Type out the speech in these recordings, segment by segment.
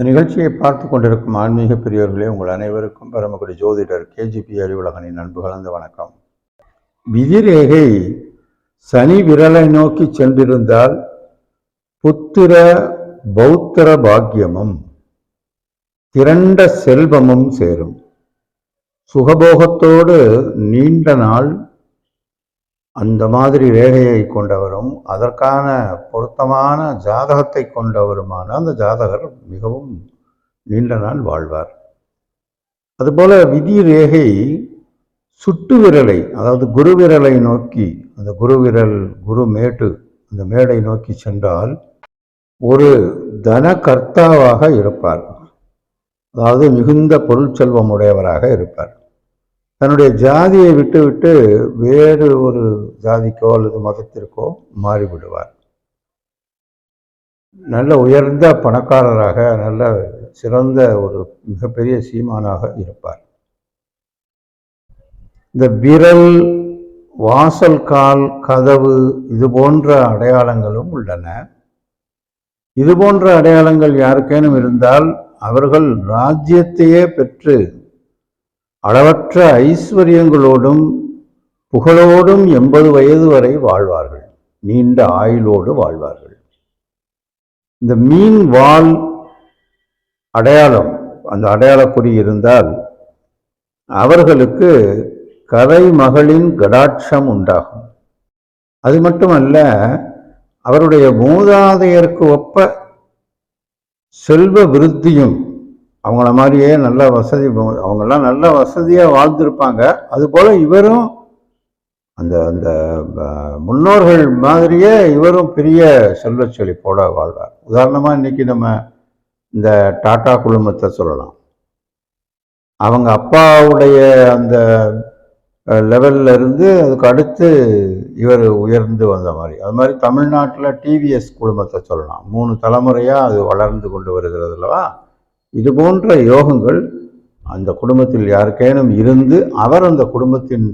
இந்த நிகழ்ச்சியை பார்த்து கொண்டிருக்கும் ஆன்மீக பெரியவர்களே உங்கள் அனைவருக்கும் பரமக்குடி ஜோதிடர் கேஜிபி அறிவுலகனின் அன்பு கலந்த வணக்கம். விதிரேகை சனி விரலை நோக்கி சென்றிருந்தால் புத்திர பௌத்திர பாக்கியமும் திரண்ட செல்வமும் சேரும். சுகபோகத்தோடு நீண்ட நாள் அந்த மாதிரி ரேகையை கொண்டவரும் அதற்கான பொருத்தமான ஜாதகத்தை கொண்டவருமான அந்த ஜாதகர் மிகவும் நீண்ட நாள் வாழ்வார். அதுபோல விதி ரேகை சுட்டு விரலை அதாவது குரு விரலை நோக்கி அந்த குரு விரல் குரு மேட்டு அந்த மேடை நோக்கி சென்றால் ஒரு தன கர்த்தாவாக இருப்பார். அதாவது மிகுந்த பொருள் செல்வம் உடையவராக இருப்பார். தன்னுடைய ஜாதியை விட்டுவிட்டு வேறு ஒரு ஜாதிக்கோ அல்லது மதத்திற்கோ மாறிவிடுவார். நல்ல உயர்ந்த பணக்காரராக நல்ல சிறந்த ஒரு மிகப்பெரிய சீமானாக இருப்பார். இந்த விரல் வாசல் கால் கதவு இது போன்ற அடையாளங்களும் உள்ளன. இது போன்ற அடையாளங்கள் யாருக்கேனும் இருந்தால் அவர்கள் ராஜ்யத்தையே பெற்று அளவற்ற ஐஸ்வர்யங்களோடும் புகழோடும் எண்பது வயது வரை வாழ்வார்கள். நீண்ட ஆயுளோடு வாழ்வார்கள். இந்த மீன் வால் அடையாளம் அந்த அடையாளக்குறி இருந்தால் அவர்களுக்கு கரை மகளின் கடாட்சம் உண்டாகும். அது மட்டுமல்ல அவருடைய மூதாதையருக்கு ஒப்ப செல்வ விருத்தியும் அவங்கள மாதிரியே நல்ல வசதி அவங்கெல்லாம் நல்ல வசதியாக வாழ்ந்திருப்பாங்க. அதுபோல் இவரும் அந்த அந்த முன்னோர்கள் மாதிரியே இவரும் பெரிய செல்வ செழிப்போட வாழ்வார். உதாரணமாக இன்னைக்கு நம்ம இந்த டாட்டா குழுமத்தை சொல்லலாம். அவங்க அப்பாவுடைய அந்த லெவல்ல இருந்து அதுக்கு அடுத்து இவர் உயர்ந்து வந்த மாதிரி. அது மாதிரி தமிழ்நாட்டில் டிவிஎஸ் குழுமத்தை சொல்லலாம். மூணு தலைமுறையாக அது வளர்ந்து கொண்டு வருகிறது அல்லவா? இது போன்ற யோகங்கள் அந்த குடும்பத்தில் யாருக்கேனும் இருந்து அவர் அந்த குடும்பத்தின்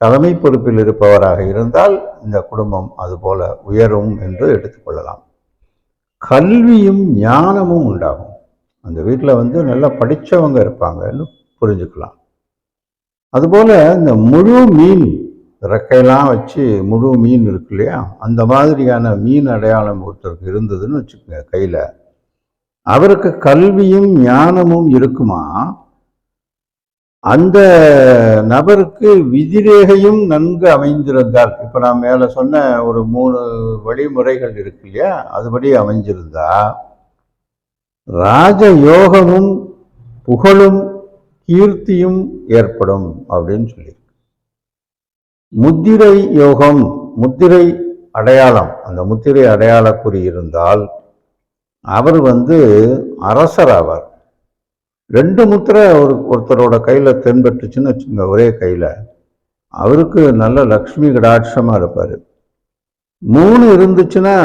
தலைமை பொறுப்பில் இருப்பவராக இருந்தால் இந்த குடும்பம் அதுபோல உயரும் என்று எடுத்துக்கொள்ளலாம் கல்வியும் ஞானமும் உண்டாகும். அந்த வீட்டில் வந்து நல்லா படித்தவங்க இருப்பாங்கன்னு புரிஞ்சுக்கலாம். அதுபோல் இந்த முழு மீன் ரெக்கையெல்லாம் வச்சு முழு மீன் இருக்கு இல்லையா? அந்த மாதிரியான மீன் அடையாளம் ஒருத்தருக்கு இருந்ததுன்னு வச்சுக்கோங்க கையில். அவருக்கு கல்வியும் ஞானமும் இருக்குமா? அந்த நபருக்கு விதிரேகையும் நன்கு அமைந்திருந்தால் இப்போ நான் மேலே சொன்ன ஒரு மூணு வழிமுறைகள் இருக்கு இல்லையா? அதுபடி அமைஞ்சிருந்தா ராஜ யோகமும் புகழும் கீர்த்தியும் ஏற்படும் அப்படின்னு சொல்லி முத்திரை யோகம் முத்திரை அடையாளம் அந்த முத்திரை அடையாள குறி இருந்தால் அவர் வந்து அரசர் ஆவார் ரெண்டு முத்திரை ஒரு ஒருத்தரோட கையில் தென்பட்டுச்சுன்னு வச்சுங்க ஒரே கையில். அவருக்கு நல்ல லக்ஷ்மி கடாட்சமாக இருப்பார். மூணு இருந்துச்சுன்னா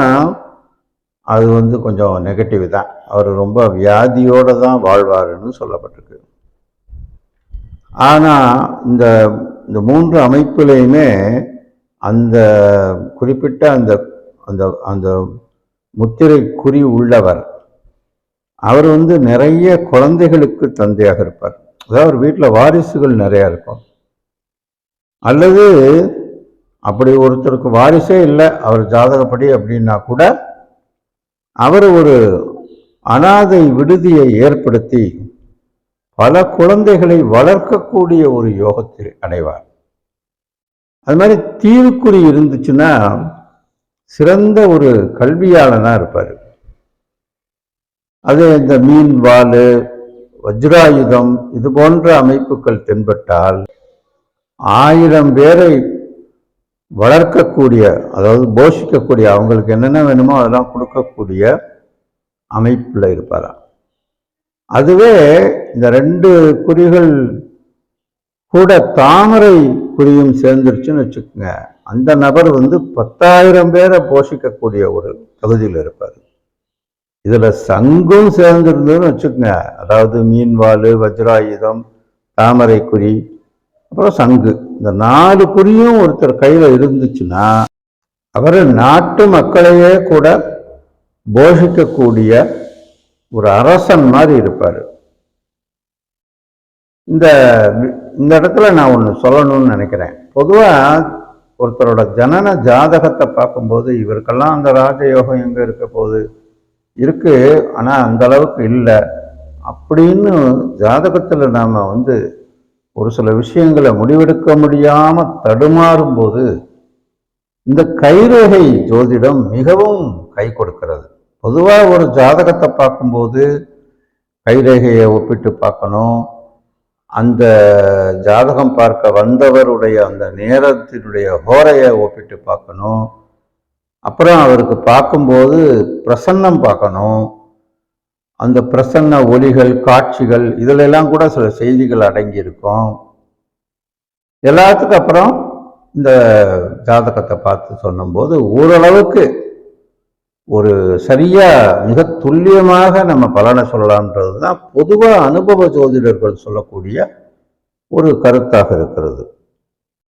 அது வந்து கொஞ்சம் நெகட்டிவ் தான். அவர் ரொம்ப வியாதியோடு தான் வாழ்வாருன்னு சொல்லப்பட்டிருக்கு. ஆனால் இந்த இந்த மூன்று அமைப்புலையுமே அந்த குறிப்பிட்ட அந்த அந்த அந்த முத்திரை குறி உள்ளவர். அவர் வந்து நிறைய குழந்தைகளுக்கு தந்தையாக இருப்பார். அதாவது அவர் வீட்டில் வாரிசுகள் நிறையா இருக்கும். அல்லது அப்படி ஒருத்தருக்கு வாரிசே இல்லை அவர் ஜாதகப்படி அப்படின்னா கூட அவர் ஒரு அனாதை விடுதியை ஏற்படுத்தி பல குழந்தைகளை வளர்க்கக்கூடிய ஒரு யோகத்தை அடைவார். அது மாதிரி தீவுக்குறி இருந்துச்சுன்னா சிறந்த ஒரு கல்வியாளனாக இருப்பார். அது இந்த மீன் வால் வஜ்ராயுதம் இது போன்ற அமைப்புகள் தென்பட்டால் ஆயிரம் பேரை வளர்க்கக்கூடிய அதாவது போஷிக்கக்கூடிய அவங்களுக்கு என்னென்ன வேணுமோ அதெல்லாம் கொடுக்கக்கூடிய அமைப்பில் இருப்பாராம் அதுவே இந்த ரெண்டு குறிகள் கூட தாமரை குறியும் சேர்ந்துருச்சுன்னு வச்சுக்கோங்க. அந்த நபர் வந்து பத்தாயிரம் பேரை போஷிக்கக்கூடிய ஒரு தகுதியில் இருப்பார். இதில் சங்கும் சேர்ந்துருந்ததுன்னு வச்சுக்கோங்க. அதாவது மீன்வாள் வஜ்ராயுதம் தாமரை குறி அப்புறம் சங்கு. இந்த நாலு குறியும் ஒருத்தர் கையில் இருந்துச்சுன்னா அவர் நாட்டு மக்களையே கூட போஷிக்கக்கூடிய ஒரு அரசன் மாதிரி இருப்பார். இந்த இந்த இடத்துல நான் ஒன்று சொல்லணும்னு நினைக்கிறேன். பொதுவாக ஒருத்தரோட ஜனன ஜாதகத்தை பார்க்கும்போது இவருக்கெல்லாம் அந்த ராஜயோகம் எங்கே இருக்க போகுது? இருக்குது ஆனால் அந்த அளவுக்கு இல்லை. அப்படின்னு ஜாதகத்தில் நாம் வந்து ஒரு சில விஷயங்களை முடிவெடுக்க முடியாமல் தடுமாறும்போது இந்த கைரேகை ஜோதிடம் மிகவும் கை கொடுக்கிறது. பொதுவாக ஒரு ஜாதகத்தை பார்க்கும்போது கைரேகையை ஒப்பிட்டு பார்க்கணும். அந்த ஜாதகம் பார்க்க வந்தவருடைய அந்த நேரத்தினுடைய ஹோரையை ஒப்பிட்டு பார்க்கணும். அப்புறம் அவருக்கு பார்க்கும்போது பிரசன்னம் பார்க்கணும். அந்த பிரசன்ன ஒலிகள் காட்சிகள் இதிலெல்லாம் கூட சில செய்திகள் அடங்கி இருக்கும் அப்புறம் இந்த ஜாதகத்தை பார்த்து சொன்னும்போது ஓரளவுக்கு ஒரு சரியாக மிக துல்லியமாக நம்ம பலனை சொல்லலாம்ன்றது தான் பொதுவாக அனுபவ ஜோதிடர்கள் சொல்லக்கூடிய ஒரு கருத்தாக இருக்கிறது.